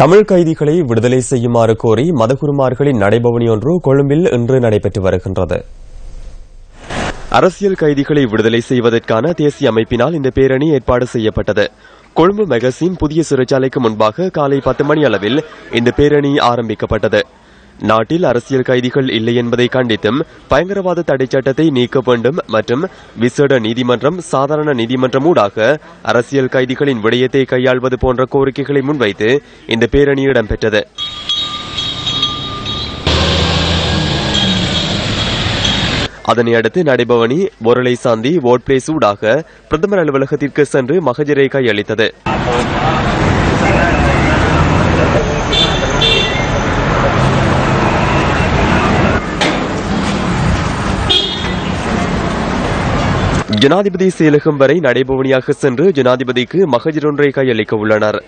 தமிழ் கைதிகளை விடுதலை செய்யுமாறு கோரி மதகுருமார்களின் நடைபவனி ஒன்று கொழும்பில் இன்று நடைபெற்று வருகின்றது. அரசியல் கைதிகளை விடுதலை செய்வதற்கான தேசிய அமைப்பினால் இந்த பேரணி ஏற்பாடு செய்யப்பட்டது. கொழும்பு மெகசின் புதிய சிறைச்சாலைக்கு முன்பாக காலை பத்து மணி அளவில் இந்த பேரணி ஆரம்பிக்கப்பட்டது. நாட்டில் அரசியல் கைதிகள் இல்லை என்பதை கண்டித்தும் பயங்கரவாத தடை சட்டத்தை நீக்க வேண்டும் மற்றும் விசேட நீதிமன்றம் சாதாரண நீதிமன்றம் ஊடாக அரசியல் கைதிகளின் விடயத்தை கையாள்வது போன்ற கோரிக்கைகளை முன்வைத்து இந்த பேரணி இடம்பெற்றது. அதனை அடுத்து நடைபவனி பொருளை சாந்தி ஓட் பிளேஸ் ஊடாக பிரதமர் அலுவலகத்திற்கு சென்று மகஜரை கையளித்தது. ஜனாதிபதி செயலகம் வரை நடைபவனியாக சென்று ஜனாதிபதிக்கு மகஜரொன்றை கையளிக்க உள்ளனர்.